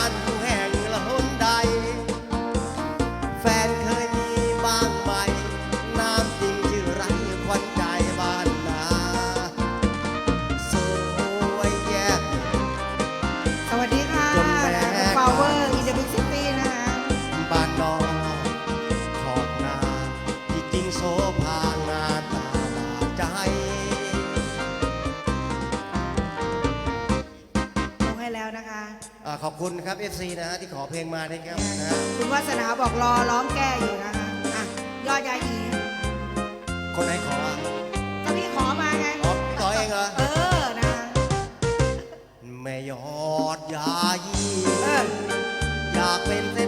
านกูแห่งละหนใด แฟนเคยมีบางใหม น้ำจริงชื่อไรควันใจบ้านนาสวยแย่สวัสดีค่ะพาวเวอร์อินเดบิซิตี้นะคะบ้านนอกขอบนาที่จริงโซภา ขอบคุณครับ FC นะฮะที่ขอเพลงมานะครับนะฮะคุณวาสนาบอกรอร้องแก้อยู่นะคะอะยอดยายดีคนไหนขออะก็พี่ขอมาไงอ๋อพี่ขอเองเหรอเออนะแม่ยอดยายีเอออยากเป็นเศรษฐี